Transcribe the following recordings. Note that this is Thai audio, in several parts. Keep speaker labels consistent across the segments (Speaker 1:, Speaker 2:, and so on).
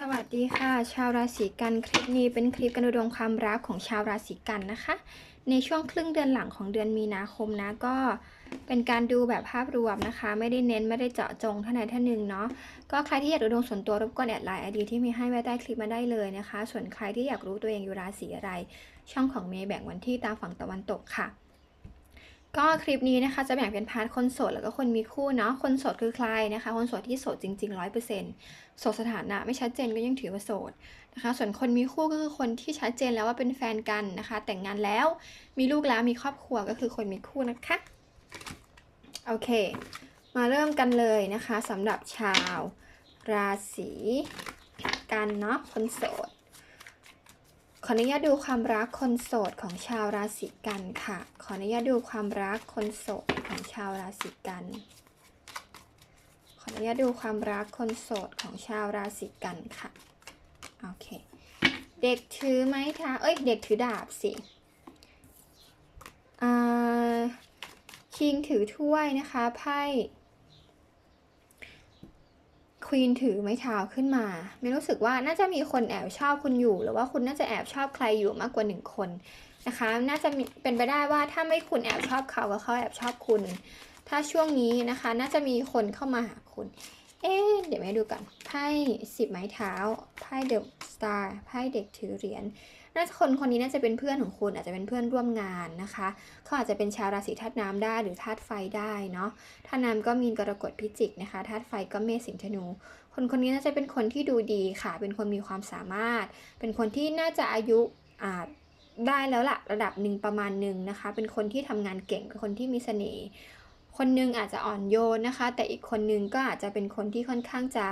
Speaker 1: สวัสดีค่ะ ชาวราศีกันคลิปนี้เป็นคลิปการดูดวงความรักของชาวราศีกันนะคะ ในช่วงครึ่งเดือนหลังของเดือนมีนาคมนะก็เป็นการดูแบบภาพรวมนะคะ ไม่ได้เน้นไม่ได้เจาะจงท่านใดท่านหนึ่งเนาะก็ใครที่อยากดูดวงส่วนตัวรบกวนแอดไลน์ไอดีที่มีให้ไว้ใต้คลิปมาได้เลยนะคะ ส่วนใครที่อยากรู้ตัวเองอยู่ราศีอะไร ช่องของเมย์แบ่งวันที่ตามฝั่งตะวันตกค่ะ ก็คลิปนี้นะคะจะแบ่งเป็นพาร์ทคนโสดแล้วก็คนมีคู่เนาะคนโสดคือใครนะคะ คนโสดที่โสดจริงๆร้อยเปอร์เซ็นต์โสดสถานะไม่ชัดเจนก็ยังถือว่าโสดนะคะ ส่วนคนมีคู่ก็คือคนที่ชัดเจนแล้วว่าเป็นแฟนกันนะคะ แต่งงานแล้วมีลูกแล้วมีครอบครัวก็คือคนมีคู่นะคะโอเค มาเริ่มกันเลยนะคะสำหรับชาวราศีกันเนาะคนโสด ขออนุญาตดูความรักคนโสดของชาวราศีกันค่ะ ขออนุญาตดูความรักคนโสดของชาวราศีกัน ขออนุญาตดูความรักคนโสดของชาวราศีกันค่ะ โอเค เด็กถือไม้เท้าเอ้ย เด็กถือดาบสิอ่าคิงถือถ้วยนะคะ ไพ่ ควีนถือไม้เท้าขึ้นมา ไม่รู้สึกว่าน่าจะมีคนแอบชอบคุณอยู่ หรือว่าคุณน่าจะแอบชอบใครอยู่มากกว่าหนึ่งคนนะคะ น่าจะเป็นไปได้ว่าถ้าไม่คุณแอบชอบเขาก็เขาแอบชอบคุณ ถ้าช่วงนี้นะคะ น่าจะมีคนเข้ามาหาคุณ เอ๊ะเดี๋ยวแม่ดูกันไพ่สิบไม้เท้า ไพ่เดอะสตาร์ไพ่เด็กถือเหรียญน่าจะคนคนนี้น่าจะเป็นเพื่อนของคุณอาจจะเป็นเพื่อนร่วมงานนะคะเขาอาจจะเป็นชาวราศีธาตุน้ำได้หรือธาตุไฟได้เนาะธาตุน้ำก็มีนกรกฎพิจิกนะคะธาตุไฟก็เมษสิงห์ธนู คนคนนี้น่าจะเป็นคนที่ดูดีค่ะ เป็นคนมีความสามารถ เป็นคนที่น่าจะอายุอ่าได้แล้วละระดับหนึ่งประมาณหนึ่งนะคะ เป็นคนที่ทำงานเก่งเป็นคนที่มีเสน่ห์ คนหนึงอาจจะอ่อนโยนนะคะ แต่อีกคนนึงก็อาจจะเป็นคนที่ค่อนข้างจะ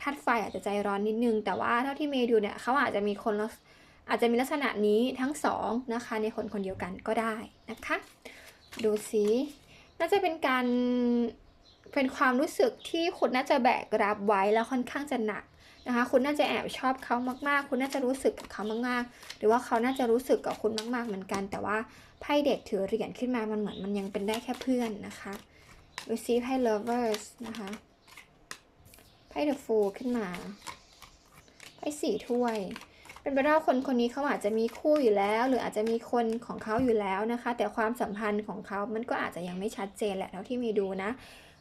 Speaker 1: ธาตุไฟอาจจะใจร้อนนิดนึง แต่ว่าเท่าที่เมย์ดูเนี่ยเขาอาจจะมีคนลักษอาจจะมีลักษณะนี้ทั้งสองนะคะในคนคนเดียวกันก็ได้นะคะ ดูสิน่าจะเป็นการเป็นความรู้สึกที่คุณน่าจะแบกรับไว้แล้วค่อนข้างจะหนักนะคะ คุณน่าจะแอบชอบเขามากๆ คุณน่าจะรู้สึกกับเขามากๆ หรือว่าเขาน่าจะรู้สึกกับคุณมาก ๆ เหมือนกัน แต่ว่า ไพ่เด็กถือเหรียญขึ้นมามันเหมือนมันยังเป็นได้แค่เพื่อนนะคะดูซิไพ่ lovers นะคะไพ่ the fool ขึ้นมาไพ่สี่ถ้วย เป็นไปได้คนคนนี้เขาอาจจะมีคู่อยู่แล้ว หรืออาจจะมีคนของเขาอยู่แล้วนะคะ แต่ความสัมพันธ์ของเขามันก็อาจจะยังไม่ชัดเจนแหละเท่าที่มีดูนะ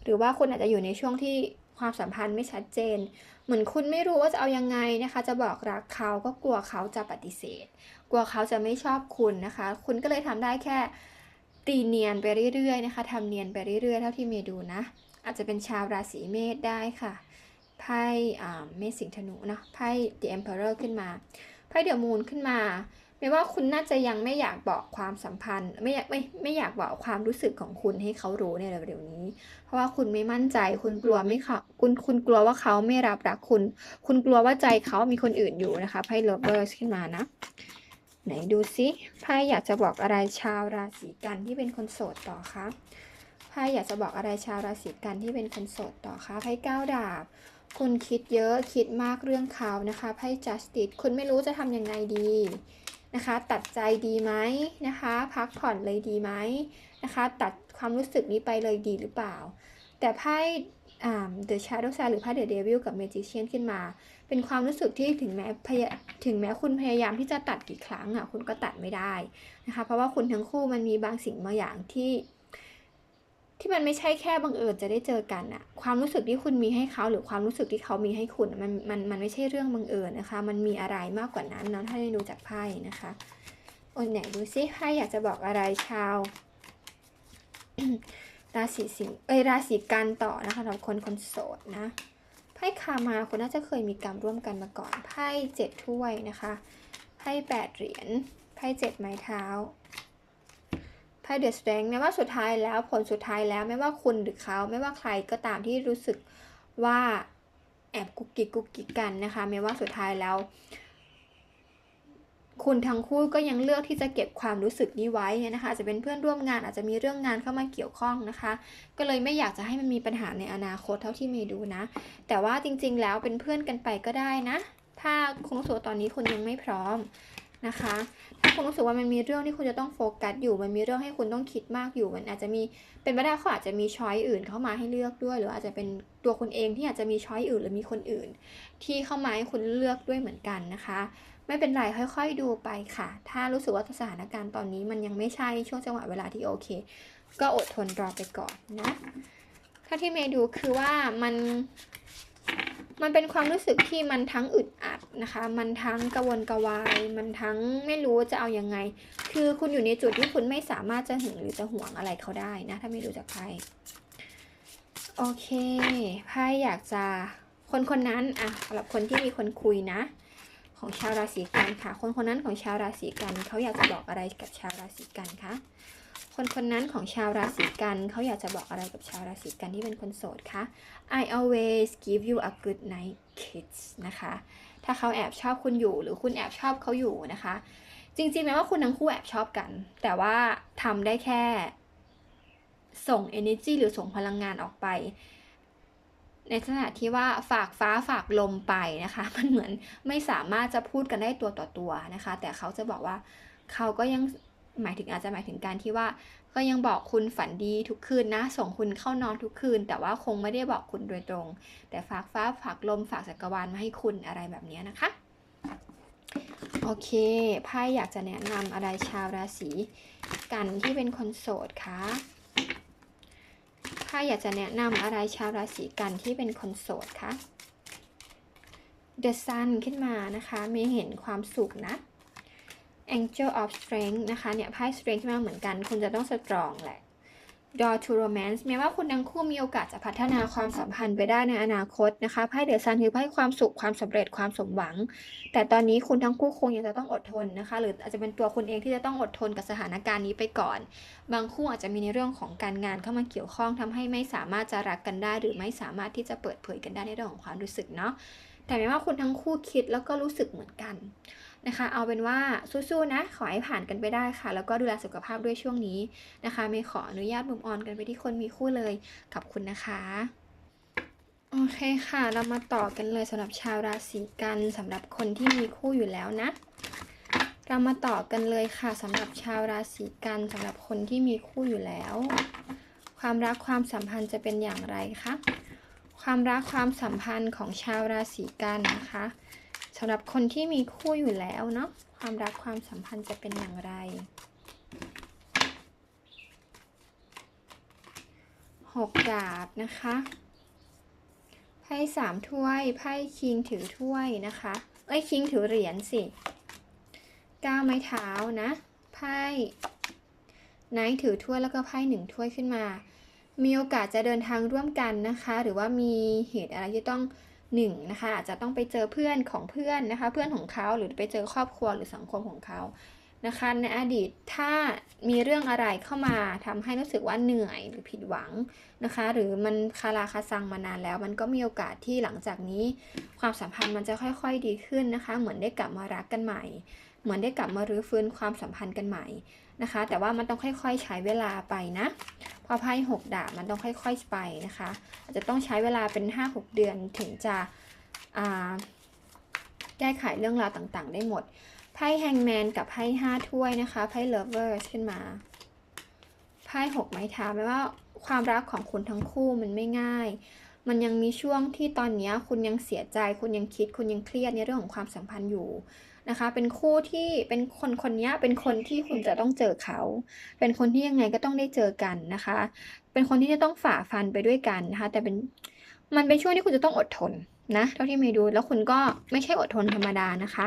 Speaker 1: หรือว่าคุณอาจจะอยู่ในช่วงที่ ความสัมพันธ์ไม่ชัดเจน เหมือนคุณไม่รู้ว่าจะเอายังไงนะคะ จะบอกรักเขาก็กลัวเขาจะปฏิเสธ กลัวเขาจะไม่ชอบคุณนะคะ คุณก็เลยทำได้แค่ตีเนียนไปเรื่อยๆนะคะทำเนียนไปเรื่อยๆเท่าที่เมย์ดูนะ อาจจะเป็นชาวราศีเมษได้ค่ะไพ่เมษสิงห์ธนูนะไพ่ The Emperor ขึ้นมาไพ่เดอะมูนขึ้นมา ไม่ว่าคุณน่าจะยังไม่อยากบอกความสัมพันธ์ ไม่อยากไม่ไม่อยากบอกความรู้สึกของคุณให้เขารู้ในเร็วๆนี้ เพราะว่าคุณไม่มั่นใจคุณกลัวไม่เขาคุณคุณกลัวว่าเขาไม่รับรักคุณ คุณกลัวว่าใจเขามีคนอื่นอยู่นะคะไพ่ lovers ขึ้นมานะไหนดูซิไพ่อยากจะบอกอะไรชาวราศีกันที่เป็นคนโสดต่อคะไพ่อยากจะบอกอะไรชาวราศีกันที่เป็นคนโสดต่อคะไพ่ก้าวดาบคุณคิดเยอะคิดมากเรื่องเขานะคะไพ่ justice คุณไม่รู้จะทำยังไงดี นะคะ ตัดใจดีไหมนะคะ พักผ่อนเลยดีไหมนะคะ ตัดความรู้สึกนี้ไปเลยดีหรือเปล่า แต่ไพ่า The Shadow Side หรือไพ่ The Devil กับ Magician ขึ้นมา เป็นความรู้สึกที่ถึงแม้พยถึงแม้คุณพยายามที่จะตัดกี่ครั้งอะคุณก็ตัดไม่ได้นะคะ เพราะว่าคุณทั้งคู่มันมีบางสิ่งบางอย่างที่ ที่มันไม่ใช่แค่บังเอิญจะได้เจอกันอะความรู้สึกที่คุณมีให้เขาหรือความรู้สึกที่เขามีให้คุณมันมันมันไม่ใช่เรื่องบังเอิญนะคะ มันมีอะไรมากกว่านั้นเนาะถ้าได้ดูจากไพ่นะคะโอ้ยไหนดูซิไพ่อยากจะบอกอะไรชาวราศีสิงเอ้ยราศีกันต่อนะคะสำหรับคนคนโสดนะไพ่คามาคุณน่าจะเคยมีกรรมร่วมกันมาก่อนไพ่เจ็ดถ้วยนะคะไพ่แปดเหรียญไพ่เจ็ดไม้เท้า ไพ่เดอะสเตงแม้ว่าสุดท้ายแล้วผลสุดท้ายแล้วไม่ว่าคุณหรือเขาไม่ว่าใครก็ตามที่รู้สึกว่าแอบกุกกิกกุกกิกกันนะคะไม่ว่าสุดท้ายแล้ว คุณทั้งคู่ก็ยังเลือกที่จะเก็บความรู้สึกนี้ไว้นะคะอาจจะเป็นเพื่อนร่วมงานอาจจะมีเรื่องงานเข้ามาเกี่ยวข้องนะคะ ก็เลยไม่อยากจะให้มันมีปัญหาในอนาคตเท่าที่เมย์ดูนะ แต่ว่าจริงๆแล้วเป็นเพื่อนกันไปก็ได้นะ ถ้าคุณรู้สึกว่าตอนนี้คุณยังไม่พร้อม นะคะ ถ้าคุณรู้สึกว่ามันมีเรื่องที่คุณจะต้องโฟกัสอยู่ มันมีเรื่องให้คุณต้องคิดมากอยู่ มันอาจจะมีเป็นไปได้เขาอาจจะมีช้อยอื่นเข้ามาให้เลือกด้วย หรืออาจจะเป็นตัวคุณเองที่อาจจะมีช้อยอื่น หรือมีคนอื่น ที่เข้ามาให้คุณเลือกด้วยเหมือนกันนะคะ ไม่เป็นไรค่อยๆดูไปค่ะ ถ้ารู้สึกว่าสถานการณ์ตอนนี้มันยังไม่ใช่ช่วงจังหวะเวลาที่โอเค ก็อดทนรอไปก่อนนะถ้าที่เมย์ดูคือว่ามัน มันเป็นความรู้สึกที่มันทั้งอึดอัดนะคะ มันทั้งกระวนกระวาย มันทั้งไม่รู้จะเอายังไง คือคุณอยู่ในจุดที่คุณไม่สามารถจะหึงหรือจะห่วงอะไรเขาได้นะ ถ้าไม่ดูจากไพ่โอเคไพ่อยากจะคนคนนั้นอะสำหรับคนที่มีคนคุยนะ ของชาวราศีกันค่ะ คนคนนั้นของชาวราศีกันเขาอยากจะบอกอะไรกับชาวราศีกันคะ คนคนนั้นของชาวราศีกันเขาอยากจะบอกอะไรกับชาวราศีกันที่เป็นคนโสดคะ I always give you a good night kiss นะคะ ถ้าเขาแอบชอบคุณอยู่หรือคุณแอบชอบเขาอยู่นะคะ จริงๆแม้ว่าคุณทั้งคู่แอบชอบกัน แต่ว่าทำได้แค่ ส่ง energy หรือส่งพลังงานออกไป ในขณะที่ว่าฝากฟ้าฝากลมไปนะคะ มันเหมือนไม่สามารถจะพูดกันได้ตัวต่อตัวนะคะ แต่เขาจะบอกว่าเขาก็ยัง หมายถึงอาจจะหมายถึงการที่ว่า ก็ยังบอกคุณฝันดีทุกคืนนะ ส่งคุณเข้านอนทุกคืน แต่ว่าคงไม่ได้บอกคุณโดยตรง แต่ฝากฟ้าฝากลมฝากจักรวาลมาให้คุณอะไรแบบนี้นะคะโอเคไพ่อยากจะแนะนำอะไรชาวราศีกันที่เป็นคนโสดคะไพ่อยากจะแนะนำอะไรชาวราศีกันที่เป็นคนโสดคะ The Sun ขึ้นมานะคะไม่เห็นความสุขนะ Angel of Strength นะคะเนี่ยไพ่ Strength มาเหมือนกัน คุณจะต้อง strong แหละ Door to Romance แม้ว่าคุณทั้งคู่มีโอกาสจะพัฒนาความสัมพันธ์ไปได้ในอนาคตนะคะไพ่เดอะซันคือไพ่ความสุขความสำเร็จความสมหวัง แต่ตอนนี้คุณทั้งคู่คงยังจะต้องอดทนนะคะ หรืออาจจะเป็นตัวคุณเองที่จะต้องอดทนกับสถานการณ์นี้ไปก่อน บางคู่อาจจะมีในเรื่องของการงานเข้ามาเกี่ยวข้องทำให้ไม่สามารถจะรักกันได้ หรือไม่สามารถที่จะเปิดเผยกันได้ในเรื่องของความรู้สึกเนาะแต่แม้ว่าคุณทั้งคู่คิดแล้วก็รู้สึกเหมือนกัน นะคะ เอาเป็นว่าสู้ๆนะ ขอให้ผ่านกันไปได้ค่ะ แล้วก็ดูแลสุขภาพด้วยช่วงนี้นะคะไม่ขออนุญาตมุมออนกันไปที่คนมีคู่เลยขอบคุณนะคะโอเคค่ะ เรามาต่อกันเลยสำหรับชาวราศีกันสำหรับคนที่มีคู่อยู่แล้วนะ เรามาต่อกันเลยค่ะสำหรับชาวราศีกันสำหรับคนที่มีคู่อยู่แล้ว ความรักความสัมพันธ์จะเป็นอย่างไรคะความรักความสัมพันธ์ของชาวราศีกันนะคะ สำหรับคนที่มีคู่อยู่แล้วเนาะความรักความสัมพันธ์จะเป็นอย่างไร หกดาบนะคะไพ่สามถ้วยไพ่คิงถือถ้วยนะคะ เอ้ยคิงถือเหรียญสิเก้าไม้เท้านะไพ่ไนท์ถือถ้วยแล้วก็ไพ่หนึ่งถ้วยขึ้นมา มีโอกาสจะเดินทางร่วมกันนะคะ หรือว่ามีเหตุอะไรที่ต้อง หนึ่งนะคะอาจจะต้องไปเจอเพื่อนของเพื่อนนะคะ เพื่อนของเขาหรือไปเจอครอบครัวหรือสังคมของเขานะคะในอดีตถ้ามีเรื่องอะไรเข้ามาทำให้รู้สึกว่าเหนื่อยหรือผิดหวังนะคะ หรือมันคาราคาซังมานานแล้ว มันก็มีโอกาสที่หลังจากนี้ ความสัมพันธ์มันจะค่อยๆดีขึ้นนะคะ เหมือนได้กลับมารักกันใหม่ เหมือนได้กลับมารื้อฟื้นความสัมพันธ์กันใหม่ นะคะ แต่ว่ามันต้องค่อยๆ ใช้เวลาไปนะ พอไพ่หกดาบมันต้องค่อย ๆ ไปนะคะ อาจจะต้องใช้เวลาเป็น 5-6 เดือนถึงจะแก้ไขเรื่องราวต่างๆ ได้หมด ไพ่แฮงแมนกับไพ่ห้าถ้วยนะคะ ไพ่เลเวอร์ขึ้นมา ไพ่หกไม้เท้าแปลว่าความรักของคุณทั้งคู่มันไม่ง่าย มันยังมีช่วงที่ตอนนี้คุณยังเสียใจ คุณยังคิด คุณยังเครียดในเรื่องของความสัมพันธ์อยู่ นะคะ เป็นคู่ที่เป็นคนคนนี้เป็นคนที่คุณจะต้องเจอเขา เป็นคนที่ยังไงก็ต้องได้เจอกันนะคะ เป็นคนที่จะต้องฝ่าฟันไปด้วยกันนะคะ แต่เป็นมันเป็นช่วงที่คุณจะต้องอดทนนะเท่าที่เมย์ดูแล้วคุณก็ไม่ใช่อดทนธรรมดานะคะ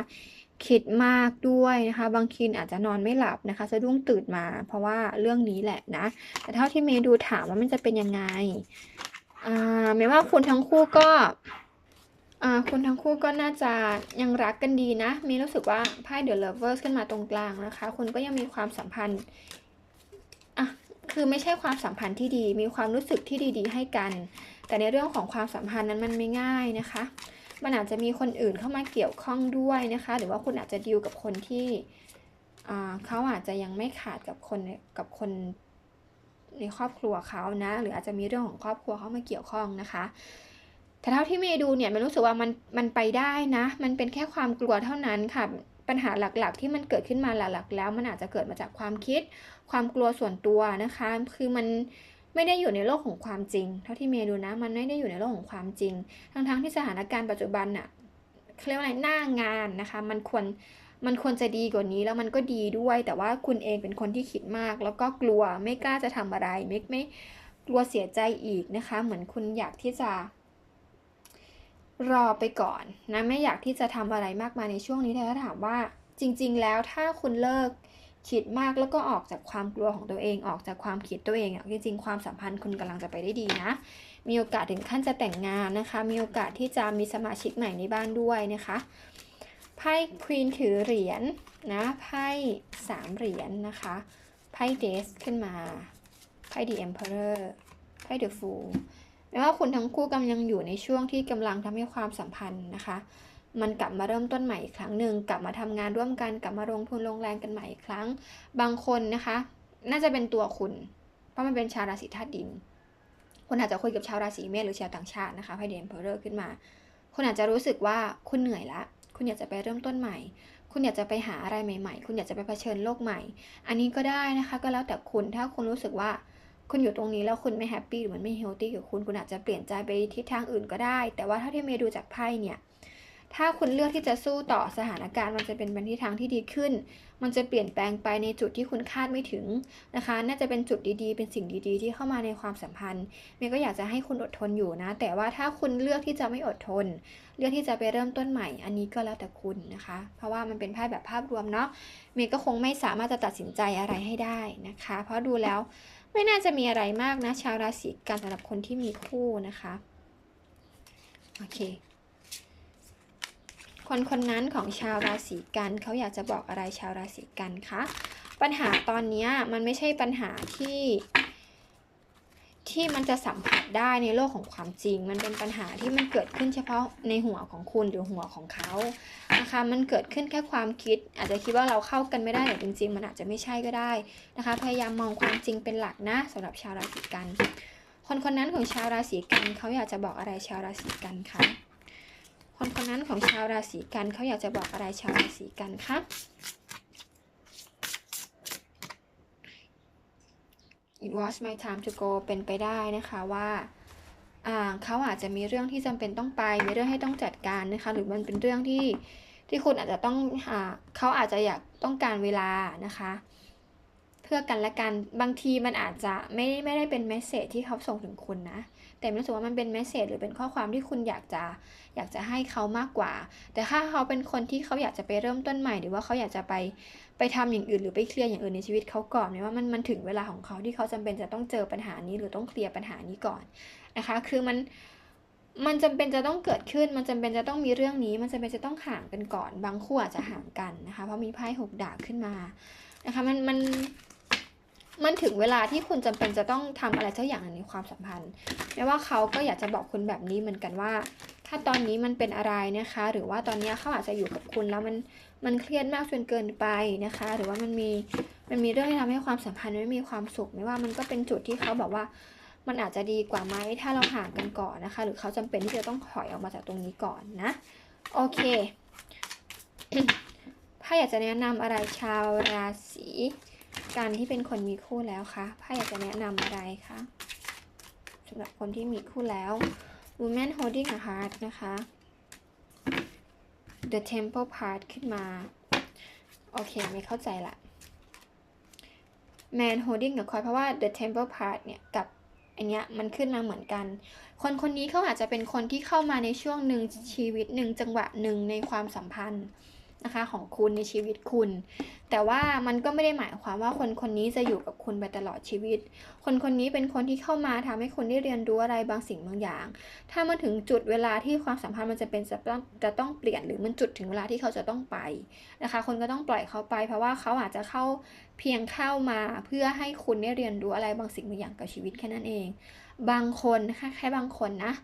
Speaker 1: คิดมากด้วยนะคะ บางทีอาจจะนอนไม่หลับนะคะสะดุ้งตื่นมา เพราะว่าเรื่องนี้แหละนะ แต่เท่าที่เมย์ดูถามว่ามันจะเป็นยังไงอ่าเมย์ว่าคุณทั้งคู่ก็ คุณทั้งคู่ก็น่าจะยังรักกันดีนะ มีรู้สึกว่าไพ่ The Lovers ขึ้นมาตรงกลางนะคะ คุณก็ยังมีความสัมพันธ์อะคือไม่ใช่ความสัมพันธ์ที่ดี มีความรู้สึกที่ดีๆ ให้กัน แต่ในเรื่องของความสัมพันธ์นั้นมันไม่ง่ายนะคะ มันอาจจะมีคนอื่นเข้ามาเกี่ยวข้องด้วยนะคะ หรือว่าคุณอาจจะดีลกับคนที่เขาอาจจะยังไม่ขาดกับคนกับคนในครอบครัวเขานะ หรืออาจจะมีเรื่องของครอบครัวเข้ามาเกี่ยวข้องนะคะ แต่เท่าที่เมย์ดูเนี่ยมันรู้สึกว่ามันมันไปได้นะ มันเป็นแค่ความกลัวเท่านั้นค่ะ ปัญหาหลักๆ ที่มันเกิดขึ้นมาหลักๆ แล้วมันอาจจะเกิดมาจากความคิด ความกลัวส่วนตัวนะคะ คือมันไม่ได้อยู่ในโลกของความจริง เท่าที่เมย์ดูนะ มันไม่ได้อยู่ในโลกของความจริง ทั้งๆที่สถานการณ์ปัจจุบันน่ะเรียกว่าอะไรหน้างานนะคะ มันควรมันควรจะดีกว่านี้แล้วมันก็ดีด้วย แต่ว่าคุณเองเป็นคนที่คิดมาก แล้วก็กลัวไม่กล้าจะทำอะไรไม่ไม่กลัวเสียใจอีกนะคะ เหมือนคุณอยากที่จะ รอไปก่อนนะไม่อยากที่จะทำอะไรมากมายในช่วงนี้แต่ถ้าถามว่า จริง ๆ แล้วถ้าคุณเลิกคิดมากแล้วก็ออกจากความกลัวของตัวเองออกจากความคิดตัวเองอะจริง ๆ ความสัมพันธ์คุณกำลังจะไปได้ดีนะ มีโอกาสถึงขั้นจะแต่งงานนะคะ มีโอกาสที่จะมีสมาชิกใหม่ในบ้านด้วยนะคะไพ่ควีนถือเหรียญนะไพ่สามเหรียญนะคะไพ่เดสขึ้นมาไพ่ดีเอ็มเพอร์ไพ่เดอะฟู แม้ว่าคุณทั้งคู่กำลังอยู่ในช่วงที่กำลังทำให้ความสัมพันธ์นะคะ มันกลับมาเริ่มต้นใหม่อีกครั้งหนึ่งกลับมาทำงานร่วมกันกลับมาลงทุนลงแรงกันใหม่อีกครั้ง บางคนนะคะ น่าจะเป็นตัวคุณ เพราะมันเป็นชาวราศีธาตุดินคุณอาจจะคุยกับชาวราศีเมษหรือชาวต่างชาตินะคะไพ่เดนเพอร์เรอร์ขึ้นมาคุณอาจจะรู้สึกว่าคุณเหนื่อยละคุณอยากจะไปเริ่มต้นใหม่ คุณอยากจะไปหาอะไรใหม่ ๆ คุณอยากจะไปเผชิญโลกใหม่ อันนี้ก็ได้นะคะ ก็แล้วแต่คุณถ้าคุณรู้สึกว่า คุณอยู่ตรงนี้แล้วคุณไม่แฮปปี้หรือมันไม่เฮลตี้กับคุณคุณอาจจะเปลี่ยนใจไปทิศทางอื่นก็ได้ แต่ว่าถ้าที่เมย์ดูจากไพ่เนี่ยถ้าคุณเลือกที่จะสู้ต่อสถานการณ์มันจะเป็นไปทิศทางที่ดีขึ้น มันจะเปลี่ยนแปลงไปในจุดที่คุณคาดไม่ถึงนะคะ น่าจะเป็นจุดดีๆ เป็นสิ่งดีๆ ที่เข้ามาในความสัมพันธ์เมย์ก็อยากจะให้คุณอดทนอยู่นะ แต่ว่าถ้าคุณเลือกที่จะไม่อดทน เลือกที่จะไปเริ่มต้นใหม่ อันนี้ก็แล้วแต่คุณนะคะ เพราะว่ามันเป็นไพ่แบบภาพรวมเนาะ เมย์ก็คงไม่สามารถจะตัดสินใจอะไรให้ได้นะคะ เพราะดูแล้ว ไม่น่าจะมีอะไรมากนะ ชาวราศีกันสำหรับคนที่มีคู่นะคะ โอเค คนคนนั้นของชาวราศีกันเขาอยากจะบอกอะไรชาวราศีกันคะ ปัญหาตอนนี้มันไม่ใช่ปัญหาที่ ที่มันจะสัมผัสได้ในโลกของความจริง มันเป็นปัญหาที่มันเกิดขึ้นเฉพาะในหัวของคุณหรือหัวของเขา นะคะ มันเกิดขึ้นแค่ความคิด อาจจะคิดว่าเราเข้ากันไม่ได้แต่จริง ๆ มันอาจจะไม่ใช่ก็ได้นะคะ พยายามมองความจริงเป็นหลักนะสำหรับชาวราศีกัน คนคนนั้นของชาวราศีกันเขาอยากจะบอกอะไรชาวราศีกันคะคนคนนั้นของชาวราศีกันเขาอยากจะบอกอะไรชาวราศีกันคะ It was my time to go เป็นไปได้นะคะว่าอ่าเขาอาจจะมีเรื่องที่จำเป็นต้องไป มีเรื่องให้ต้องจัดการนะคะ หรือมันเป็นเรื่องที่ ที่คุณอาจจะต้องอเขาอาจจะอยากต้องการเวลานะคะ เพื่อกันและกันบางทีมันอาจจะไม่ไม่ได้เป็นเมสเซจที่เขาส่งถึงคุณนะ แต่รู้สึกว่ามันเป็นเมสเซจหรือเป็นข้อความที่คุณอยากจะอยากจะให้เขามากกว่า แต่ถ้าเขาเป็นคนที่เขาอยากจะไปเริ่มต้นใหม่ หรือว่าเขาอยากจะไปไปทำอย่างอื่น หรือไปเคลียร์อย่างอื่นในชีวิตเขาก่อนเนี่ยว่ามันมันถึงเวลาของเขาที่เขาจำเป็นจะต้องเจอปัญหานี้ หรือต้องเคลียร์ปัญหานี้ก่อนนะคะ คือมัน มันจำเป็นจะต้องเกิดขึ้น มันจำเป็นจะต้องมีเรื่องนี้ มันจำเป็นจะต้องห่างกันก่อน บางคู่อาจจะห่างกันนะคะ เพราะมีไพ่หกดาบขึ้นมานะคะ มันมันมันถึงเวลาที่คุณจำเป็นจะต้องทำอะไรสักอย่างในความสัมพันธ์แม้ว่าเขาก็อยากจะบอกคุณแบบนี้เหมือนกันว่า ถ้าตอนนี้มันเป็นอะไรนะคะ หรือว่าตอนนี้เขาอาจจะอยู่กับคุณแล้วมันมันเครียดมากจนเกินไปนะคะ หรือว่ามันมีมันมีเรื่องที่ทำให้ความสัมพันธ์ไม่มีความสุข ไม่ว่ามันก็เป็นจุดที่เขาบอกว่า มันอาจจะดีกว่าไหมถ้าเราห่างกันก่อนนะคะ หรือเขาจำเป็นที่จะต้องถอยออกมาจากตรงนี้ก่อนนะ โอเค ถ้าอยากจะแนะนำอะไรชาวราศีการที่เป็นคนมีคู่แล้วคะไพ่อยากจะแนะนำอะไรคะสำหรับคนที่มีคู่แล้ว Woman holding a heart นะคะ The temple part ขึ้นมา โอเค ไม่เข้าใจละ Man holding the coin เพราะว่า The temple part เนี่ยกับ อันเนี้ยมันขึ้นมาเหมือนกัน คนคนนี้เขาอาจจะเป็นคนที่เข้ามาในช่วงหนึ่งชีวิตหนึ่งจังหวะหนึ่งในความสัมพันธ์ นะคะของคุณในชีวิตคุณ แต่ว่ามันก็ไม่ได้หมายความว่าคนคนนี้จะอยู่กับคุณไปตลอดชีวิต คนคนนี้เป็นคนที่เข้ามาทำให้คุณได้เรียนรู้อะไรบางสิ่งบางอย่าง ถ้ามันถึงจุดเวลาที่ความสัมพันธ์มันจะเป็นจะต้องจะต้องเปลี่ยนหรือมันจุดถึงเวลาที่เขาจะต้องไปนะคะ คนก็ต้องปล่อยเขาไป เพราะว่าเขาอาจจะเข้าเพียงเข้ามาเพื่อให้คุณได้เรียนรู้อะไรบางสิ่งบางอย่างกับชีวิตแค่นั้นเอง บางคนนะคะแค่บางคนนะ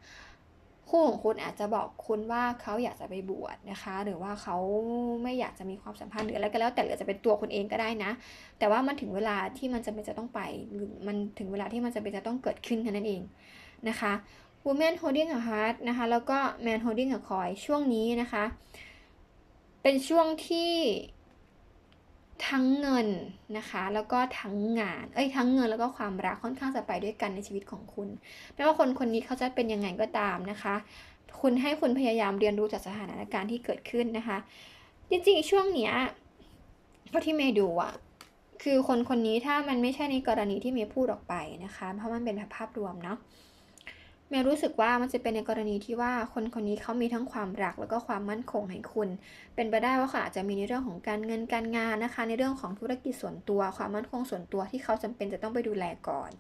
Speaker 1: คู่ของคุณอาจจะบอกคุณว่าเขาอยากจะไปบวชนะคะ หรือว่าเขาไม่อยากจะมีความสัมพันธ์หรืออะไรก็แล้ว แต่หรือจะเป็นตัวคุณเองก็ได้นะ แต่ว่ามันถึงเวลาที่มันจะเป็นจะต้องไปหรือมันถึงเวลาที่มันจะเป็นจะต้องเกิดขึ้นแค่นั้นเองนะคะ Woman holding a heart นะคะ แล้วก็ Man holding a coin ช่วงนี้นะคะ เป็นช่วงที่ ทั้งเงินนะคะ แล้วก็ทั้งงาน เอ้ยทั้งเงินแล้วก็ความรักค่อนข้างจะไปด้วยกันในชีวิตของคุณไม่ว่าคนคนนี้เขาจะเป็นยังไงก็ตามนะคะ คุณให้คุณพยายามเรียนรู้จากสถานการณ์ที่เกิดขึ้นนะคะ จริงๆช่วงเนี้ยเท่าที่เมย์ดูอะคือคนคนนี้ถ้ามันไม่ใช่ในกรณีที่เมย์พูดออกไปนะคะ เพราะมันเป็นภาพรวมเนาะ เมย์รู้สึกว่ามันจะเป็นในกรณีที่ว่าคนคนนี้เขามีทั้งความรักแล้วก็ความมั่นคงให้คุณ เป็นไปได้ว่าเขาอาจจะมีในเรื่องของการเงินการงานนะคะ ในเรื่องของธุรกิจส่วนตัว ความมั่นคงส่วนตัวที่เขาจำเป็นจะต้องไปดูแลก่อน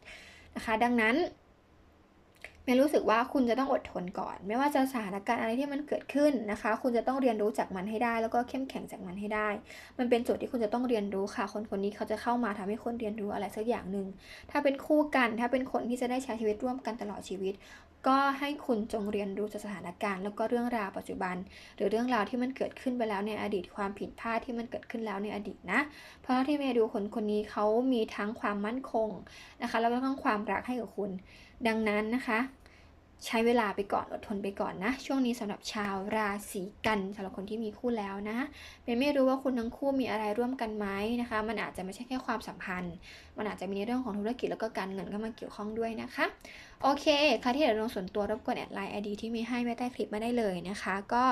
Speaker 1: นะคะ ดังนั้น มย์รู้สึกว่าคุณจะต้องอดทนก่อน ไม่ว่าจะสถานการณ์อะไรที่มันเกิดขึ้นนะคะ คุณจะต้องเรียนรู้จากมันให้ได้ แล้วก็เข้มแข็งจากมันให้ได้ มันเป็นโจทย์ที่คุณจะต้องเรียนรู้ค่ะ คนคนนี้เขาจะเข้ามาทำให้คุณเรียนรู้อะไรสักอย่างหนึ่งถ้าเป็นคู่กัน ถ้าเป็นคนที่จะได้ใช้ชีวิตร่วมกันตลอดชีวิต ก็ให้คุณจงเรียนรู้จากสถานการณ์แล้วก็เรื่องราวปัจจุบัน หรือเรื่องราวที่มันเกิดขึ้นไปแล้วในอดีตความผิดพลาดที่มันเกิดขึ้นแล้วในอดีตนะ เพราะที่เมย์ดูคนคนนี้เขามีทั้งความมั่นคงนะคะ แล้วก็ทั้งความรักให้กับคุณ ดังนั้นนะคะ ใช้เวลาไปก่อนอดทนไปก่อนนะ ช่วงนี้สำหรับชาวราศีกันสำหรับคนที่มีคู่แล้วนะเมย์ไม่รู้ว่าคุณทั้งคู่มีอะไรร่วมกันไหมนะคะ มันอาจจะไม่ใช่แค่ความสัมพันธ์ มันอาจจะมีในเรื่องของธุรกิจแล้วก็การเงินเข้ามาเกี่ยวข้องด้วยนะคะโอเคใครที่อยากลงส่วนตัวรบกวนแอดไลน์ไอดีที่มีให้ไว้ใต้คลิปมาได้เลยนะคะ ก็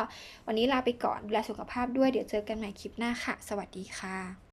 Speaker 1: วันนี้ลาไปก่อนดูแลสุขภาพด้วยเดี๋ยวเจอกันใหม่คลิปหน้าค่ะ สวัสดีค่ะ